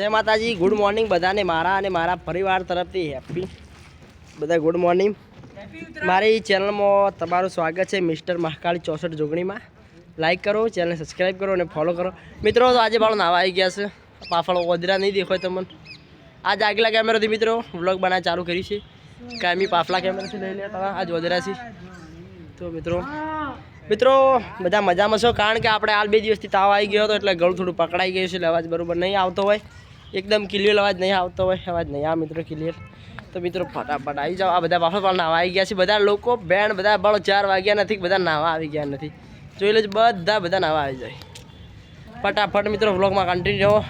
જય માતાજી good morning બધાને, મારા અને મારા પરિવાર તરફથી હેપી બધા ગુડ મોર્નિંગ મારી ચેનલમાં તમારું સ્વાગત છે મિસ્ટર મહાકાળી ચોસઠ જોગણીમાં. લાઈક કરો ચેનલને સબસ્ક્રાઈબ કરો અને ફોલો કરો. મિત્રો, તો આજે પણ નાવા આવી ગયા છે. પાફળ ઓદરા નહીં દેખાય તમને. આજ આગલા કેમેરાથી મિત્રો વ્લોગ બનાવવા ચાલુ કરી છે. કાયમી પાફલા કેમેરાથી લઈ તમે આજ ઓદરા છે. તો મિત્રો મિત્રો, બધા મજામાં છો? કારણ કે આપણે હાલ બે દિવસથી તાવ આવી ગયો હતો, એટલે ગળું થોડું પકડાઈ ગયું છે, એટલે અવાજ બરોબર નહીં આવતો હોય. એકદમ ક્લિયર અવાજ નહીં આવતો હોય, અવાજ નહીં આ મિત્રો ક્લિયર તો મિત્રો ફટાફટ આવી જાઓ. આ બધા બાફા પણ નાવા આવી ગયા છે. બધા લોકો, બેન, બધા બળ ચાર વાગ્યા નથી, બધા નાવા આવી ગયા નથી. જોઈ લેજો, બધા બધા નાવા આવી જાય. ફટાફટ મિત્રો વ્લોગમાં કન્ટિન્યુ રહો.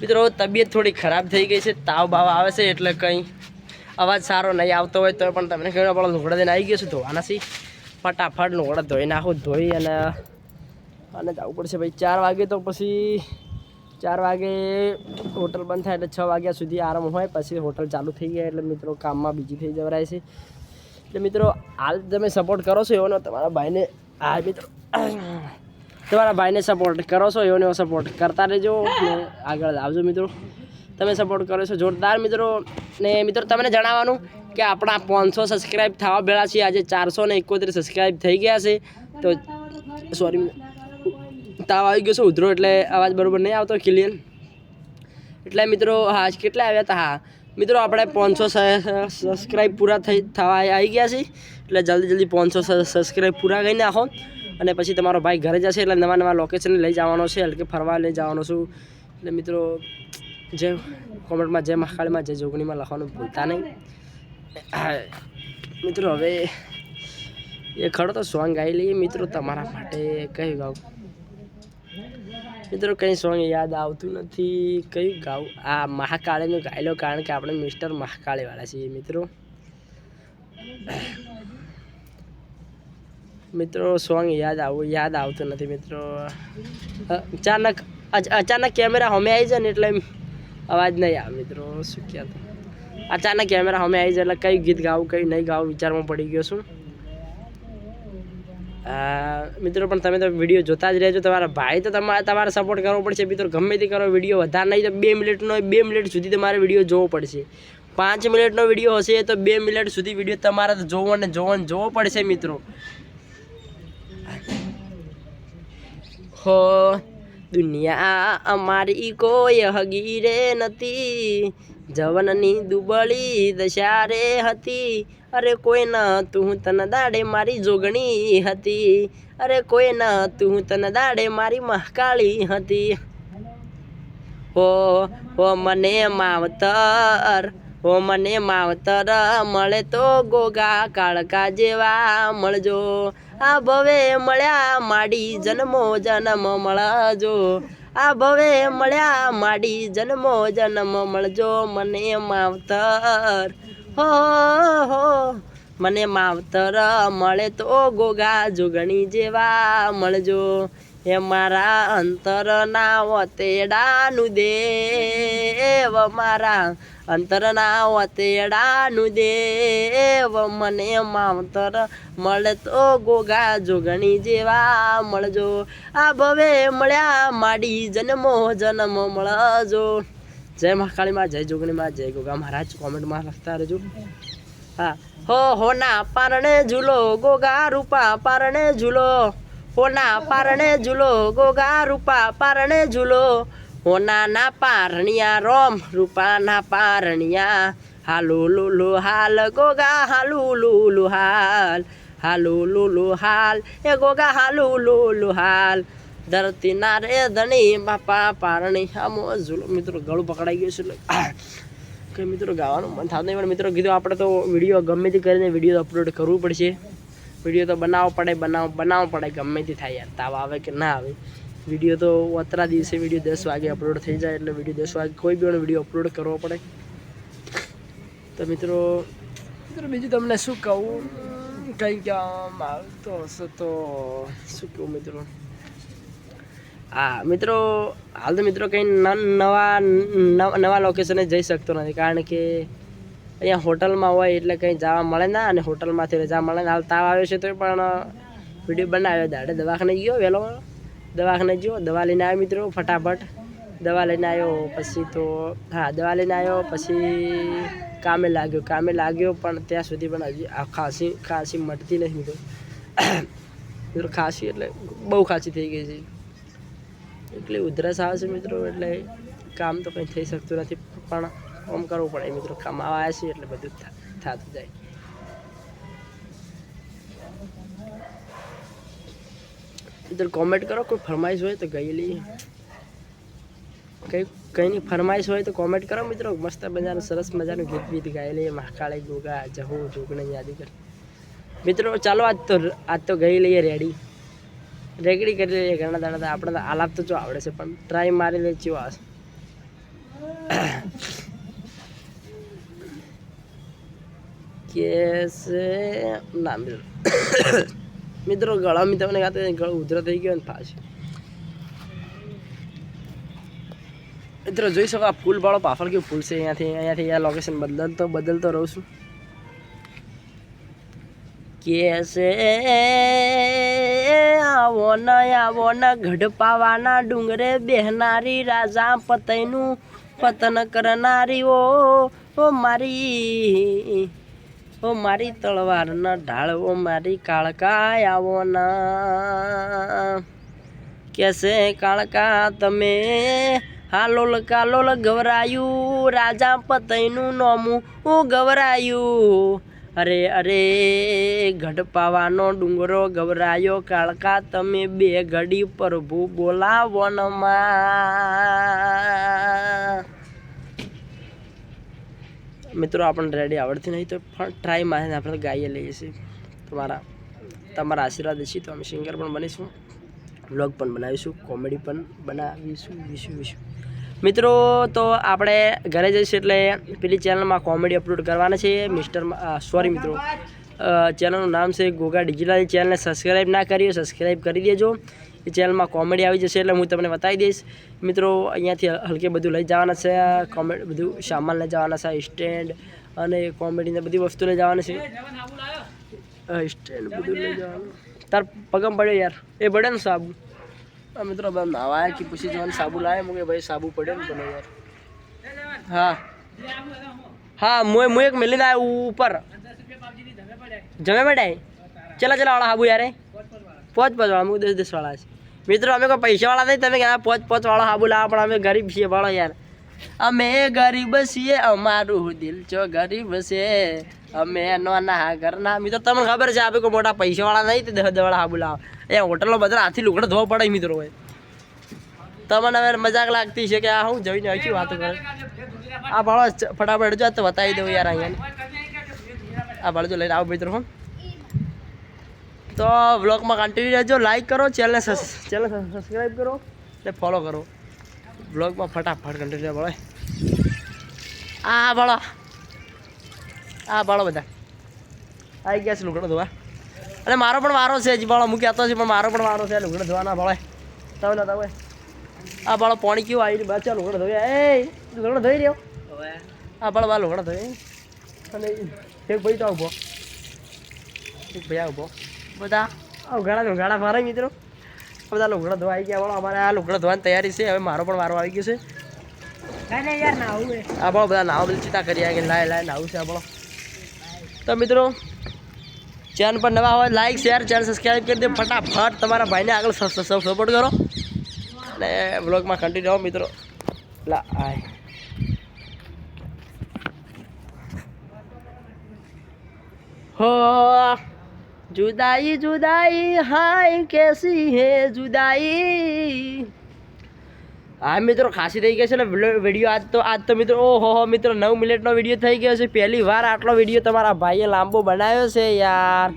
મિત્રો, તબિયત થોડી ખરાબ થઈ ગઈ છે. તાવ બાવ આવે છે એટલે કંઈ અવાજ સારો નહીં આવતો હોય, તો પણ તમને કહ્યું આપણે લુગડા દઈને આવી ગયો છું, ધોવાના છે ફટાફટ લુગડા ધોઈ નાખું, ધોઈ અને અને જવું પડશે ભાઈ. ચાર વાગે તો પછી ચાર વાગે હોટલ બંધ થાય એટલે છ વાગ્યા સુધી આરામ હોય. પછી હોટલ ચાલુ થઈ ગયા એટલે મિત્રો કામમાં બીજી થઈ જવરાય છે. એટલે મિત્રો, હાલ તમે સપોર્ટ કરો છો એવાનો તમારા ભાઈને હા મિત્રો, તમારા ભાઈને સપોર્ટ કરો છો એવો સપોર્ટ કરતા રહેજો ને આગળ આવજો મિત્રો. તમે સપોર્ટ કરો છો જોરદાર મિત્રો. ને મિત્રો, તમને જણાવવાનું કે આપણા પાંચસો સબસ્ક્રાઈબ થવા બેળા છીએ. આજે ચારસો ને એકોતેર સબસ્ક્રાઈબ થઈ ગયા છે. તો સોરી તાવ આવી ગયો છે, ઉધરો એટલે અવાજ બરોબર નહીં આવતો ક્લિયર એટલે મિત્રો, હા કેટલા આવ્યા હતા? હા. મિત્રો, આપણે પાંચસો સબસ્ક્રાઈબ પૂરા થઈ, થવા આવી ગયા છે એટલે જલ્દી જલ્દી પાંચસો સબસ્ક્રાઈબ પૂરા કરી નાખો. અને પછી તમારો ભાઈ ઘરે જશે એટલે નવા નવા લોકેશન લઈ જવાનો છે એટલે કે ફરવા લઈ જવાનો છું. એટલે મિત્રો, જે કોમેન્ટમાં જય મહાકાળીમાં જય જોગણીમાં લખવાનું ભૂલતા નહીં. મિત્રો, હવે એ ખરો તો સોંગ ગાઈ લઈએ. મિત્રો, તમારા માટે કયું ગાવું? મિત્રો, કંઈ સોંગ યાદ આવતું નથી? કયું ગાવું? આ મહાકાળીનું ગાયેલો કારણ કે આપણે મિસ્ટર મહાકાળીવાળા છીએ, મિત્રો. મિત્રો સોંગ યાદ આવું, યાદ આવતું નથી, મિત્રો. અચાનક, અચ- અચાનક કેમેરા હમે આવી જાય ને એટલે અવાજ નહીં આવે, મિત્રો. શું કહેતો? અચાનક કેમેરા હમે આવી જાય એટલે કઈ ગીત ગાવું, કઈ નહીં ગાવું વિચારમાં પડી ગયો છું. મિત્રો, પણ તમે તો વીડિયો જોતા જ રહેજો. તમારા ભાઈ તો તમારે તમારે સપોર્ટ કરવો પડશે. મિત્રો, ગમે તે કરો વીડિયો વધારે નહીં તો બે મિનિટનો, બે મિનિટ સુધી તમારે વીડિયો જોવો પડશે. પાંચ મિનિટનો વીડિયો હશે તો બે મિનિટ સુધી વીડિયો તમારે જોવો ને જોવો ને જોવો પડશે, મિત્રો. હો, દુનિયા અમારી કોઈ હગીરે નથી. જવનની દુબળી દશા હતી. અરે કોઈ ના તું તન દાડે મારી જોગણી હતી. અરે કોઈ ના તું તન દાડે મારી મહાકાળી હતી. હો હો મને માવતર, હો મને માવતર, મળે તો ગોગા કાળકા જેવા મળજો. આ ભવે મળ્યા માડી જન્મો જન્મ મળજો. આ ભવે મળ્યા માડી જન્મો જન્મ મળજો મને માવતર. હો હો, મને માવતર મળે તો ગોગા જોગણી જેવા મળજો. હે મારા અંતરના વતેડાનું દેવ, મારા અંતરના વતેડાનું દેવ, મને માવતર મળે તો ગોગા જોગણી જેવા મળજો. આ ભવે મળ્યા માડી જન્મો, જન્મ મળજો. જય મહાકાળીમાં જય જોગણીમાં, જય ગોગા મહારાજ. કોમેન્ટમાં લખતા રહેજો. હા. હો હોના પારણે ઝૂલો, ગોગા રૂપા પારણે ઝૂલો. હોના પારણે ઝૂલો, ગોગા રૂપા પારણે ઝૂલો. હોના ના પારણિયા, રોમ રૂપા ના પારણિયા. હાલુ લુલુ હાલ, ગોગા હાલુ લુલુ હાલ. હાલુ લુલુ હાલ, એ ગોગા હાલુ લુલુ હાલ. ધરતી ના રે ધણી, બાપા પારણી આમો ઝૂલો. મિત્રો, ગળું પકડાઈ ગયું છે એટલે કે મિત્રો, ગાવાનું મન થતું નહીં, પણ મિત્રો, કીધું આપણે તો વીડિયો ગમે તે કરીને વીડિયો અપલોડ કરવું પડશે. વીડિયો તો બનાવવો પડે, બનાવ, બનાવવો પડે, ગમે તે થાય યાર, તાવ આવે કે ના આવે. વીડિયો તો અત્રા દિવસે વીડિયો દસ વાગે અપલોડ થઈ જાય એટલે વીડિયો દસ વાગે કોઈ બી વીડિયો અપલોડ કરવો પડે. તો મિત્રો મિત્રો બીજું તમને શું કહું? કંઈ કામ આવતો હશે તો શું કહું મિત્રો? હા, મિત્રો, હાલ તો મિત્રો કંઈ નવા નવા લોકેશને જઈ શકતો નથી કારણ કે અહીંયા હોટલમાં હોય એટલે કંઈ જવા મળે ના અને હોટલમાંથી રજા મળે ને હાલ તાવ આવ્યો છે તો પણ વીડિયો બનાવ્યો દાડે દવાખાને ગયો, વહેલો. દવાખાને ગયો, દવા લઈને આવ્યો મિત્રો, ફટાફટ. દવા લઈને આવ્યો, પછી તો, હા, દવા લઈને આવ્યો, પછી કામે લાગ્યો. કામે લાગ્યો પણ ત્યાં સુધી પણ હજી ખાંસી ખાંસી મટતી નથી મિત્રો. મિત્રો ખાંસી એટલે બહુ ખાંસી થઈ ગઈ છે. એટલે ઉધરસ આવે છે મિત્રો, એટલે કામ તો કંઈ થઈ શકતું નથી, પણ કામ કરવું પડે મિત્રો કમાવા આવ્યા છીએ એટલે બધું થતું જાય. મિત્રો કોમેન્ટ કરો, કોઈ ફરમાઈશ હોય તો ગયેલી કંઈ, કઈ કંઈની ફરમાઈશ હોય તો કોમેન્ટ કરો મિત્રો. મસ્ત મજાનું, સરસ મજાનું ગીત બીત ગાયેલી મહાકાળી ગોગા, જહુ, જોગને યાદી કરી મિત્રો, ચાલો, આજ તો આજ તો ગઈ લઈએ રેડી રેગડી કરી લઈએ ઘણા દાડા આપણે આલાપ તો જો આવડે છે, પણ ટ્રાય મારી લઈએ ચેવો આવશે કેસે? ના મિત્રો મિત્રો ગળા મી તમને ગાતે ગળું ઉધરો થઈ ગયો ને પાછી. મિત્રો, જોઈ શકો આ ફૂલ વાળો પાફળ કેવું ફૂલ છે અહીંયાથી અહીંયાથી અહીંયા લોકેશન બદલતો બદલતો રહું છું. કેસે, આવો ન આવો ન ગઢપાવાના ડુંગરે બેહનારી રાજા પતયનું પતન કરનારી ઓ મારી ઓ મારી તલવારના ઢાળ ઓ મારી કાળકા આવોના કેસે કાળકા, તમે હાલોલ કાલોલ ગવરાયું, રાજા પતઈનું નોમું હું ગવરાયું. અરે અરે, ગઢપાવાનો ડુંગરો ગવરાયો, કાળકા, તમે બે ઘડી પ્રભુ બોલાવો માં મિત્રો, આપણને રેડી આવડતી નહીં તો પણ ટ્રાય મારીને આપણે ગાઈએ લઈએ છીએ. તમારા તમારા આશીર્વાદ છે. તો અમે સિંગર પણ બનીશું વ્લોગ પણ બનાવીશું કોમેડી પણ બનાવીશું, વિશું વિશું. મિત્રો, તો આપણે ઘરે જઈશું એટલે પેલી ચેનલમાં કોમેડી અપલોડ કરવાના છે. મિસ્ટર સોરી મિત્રો ચેનલનું નામ છે ગોગા ડિજિટલ ચેનલને સબસ્ક્રાઈબ ના કરી સબસ્ક્રાઈબ કરી દેજો. એ ચેનલમાં કોમેડી આવી જશે એટલે હું તમને બતાવી દઈશ. મિત્રો, અહીંયાથી હલકે બધું લઈ જવાના છે. કોમેડી બધું સામાન લઈ જવાના છે, સ્ટેન્ડ અને કોમેડીને બધી વસ્તુ લઈ જવાની છે. સ્ટેન્ડ બધું લઈ જવાનું. તાર પગમ પડ્યો યાર. એ પડે ને સાબુ? મિત્રો બધા નાવા કે પૂછી જવાનું સાબુ લાવે. મુકે ભાઈ સાબુ પડ્યો ને તને યાર. હા. હા, મુએ મુએ એક મેલીને આવ્યો ઉપર. જમે બેઠા ચલા ચલા, વાળા સાબુ યાર. પોચ પોચ વાળા. અમુક દસ દસ વાળા છે. મિત્રો, અમે કોઈ પૈસા વાળા નહીં, તમે ક્યાં પોચ પોચ વાળા સાબુ લાવો, પણ અમે ગરીબ છીએ વાળો યાર. અમે ગરીબ છીએ, અમારું દિલ છો ગરીબ છે. અમે નાના ઘરના. મિત્રો, તમને ખબર છે, આપણે કોઈ મોટા પૈસા વાળા નહીં, તો દસ દસ વાળા સાબુ લાવો. એ હોટલો બધા હાથી લુગડો ધોવા પડે મિત્રો હોય તમને હવે મજાક લાગતી છે કે આ હું જઈને હજી વાતો કરે? આ ભાળો ફટાફટ જો તો બતાવી દઉં યાર અહીંયા. આ ભાળો જો લઈને આવો, મિત્રો, હું. તો વ્લોગમાં કન્ટિન્યુ રહેજો. લાઈક કરો ચેનલને ચેનલ સબસ્ક્રાઈબ કરો ને ફોલો કરો. વ્લોગમાં ફટાફટ કન્ટિન્યુ ભળે આ ભાળો આ ભાળો બધા. આવી ગયા છે લુગડો ધોવા. અને મારો પણ વારો છે હજી ભાળો મૂક્યા તો છે પણ મારો પણ વારો છે લુગડો ધોવાના ભાળે તમે ના તમે આ ભાળો પાણી કેવું આવી ચાલ લુગડો ધોઈ એ લુગડો ધોઈ રહ્યો? આ ભાળો બા લુગડો ધોઈ અને એક ભાઈ તો ઊભો. એક ભાઈ ઊભો. બધા. આ ઉઘાડા ઉઘાડા મારે મિત્રો. બધા લુગડા ધોવા આવી ગયા વાળો અમારે આ લુગડા ધોવાની તૈયારી છે. હવે મારો પણ વારો આવી ગયો છે. યાર ના આવું આ બળો બધા નાવ બધી ચિતા કરી આવી લાય લાય નાવું છે આપણો તો મિત્રો ચેનલ પર નવા હોય લાઈક શેર ચેનલ સબસ્ક્રાઈબ કરી દે. ફટાફટ તમારા ભાઈને આગળ સપોર્ટ કરો. અને બ્લોગમાં કન્ટિન્યુ રહો મિત્રો. લા આય. હો. જુદાઈ જુદાઈ હાય કેસી હે જુદાઈ હા મિત્રો ખાસી થઈ ગઈ છે ને વીડિયો આજ તો આજ તો મિત્રો ઓહો હો મિત્રો નવ મિનિટનો વીડિયો થઈ ગયો છે. પહેલી વાર આટલો વીડિયો તમારા ભાઈએ લાંબો બનાવ્યો છે યાર.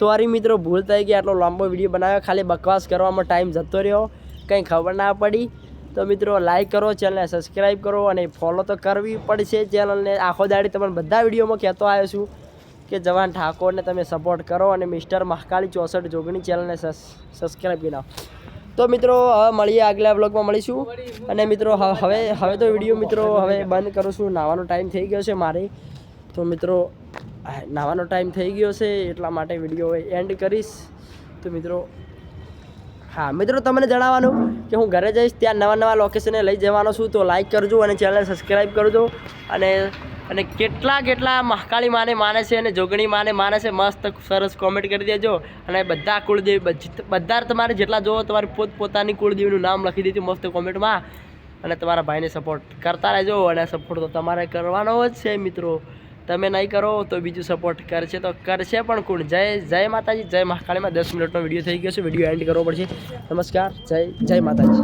સોરી મિત્રો, ભૂલ થઈ ગઈ, આટલો લાંબો વીડિયો બનાવ્યો. ખાલી બકવાસ કરવામાં ટાઈમ જતો રહ્યો. કંઈ ખબર ના પડી. તો મિત્રો લાઈક કરો ચેનલને સબસ્ક્રાઈબ કરો અને ફોલો તો કરવી પડશે. ચેનલને આખો દાડી તમને બધા વિડીયોમાં કહેતો આવ્યો છું. કે જવાન ઠાકોરને તમે સપોર્ટ કરો અને મિસ્ટર મહાકાળી ચોસઠ જોગણી ચેનલને સબસ્ક્રાઈબ કરી નાખો. તો મિત્રો, હવે મળીએ આગલા બ્લોગમાં મળીશું. અને મિત્રો હવે હવે તો વીડિયો મિત્રો, હવે બંધ કરું છું. નાવાનો ટાઈમ થઈ ગયો છે મારે. તો મિત્રો નાવાનો ટાઈમ થઈ ગયો છે, એટલા માટે વીડિયો એન્ડ કરીશ. તો મિત્રો, હા, મિત્રો, તમને જણાવવાનું કે હું ઘરે જઈશ, ત્યાં નવા નવા લોકેશને લઈ જવાનો છું. તો લાઈક કરજો અને ચેનલ સબસ્ક્રાઈબ કરજો. અને અને કેટલા કેટલા મહાકાળી માને માને છે અને જોગણી માને માને છે, મસ્ત સરસ કોમેન્ટ કરી દેજો. અને બધા કુળદેવી બધા તમારે જેટલા જોવો તમારી પોત, પોતાની કુળદેવીનું નામ લખી દેજો મસ્ત કોમેન્ટમાં અને તમારા ભાઈને સપોર્ટ કરતા રહેજો અને સપોર્ટ તો તમારે કરવાનો જ છે મિત્રો. તમે નહીં કરો તો બીજું સપોર્ટ કરશે તો કરશે પણ કોણ? જય જય માતાજી, જય મહાકાળીમાં દસ મિનિટનો વીડિયો થઈ ગયો છે. વીડિયો એન્ડ કરવો પડશે. નમસ્કાર. જય જય માતાજી.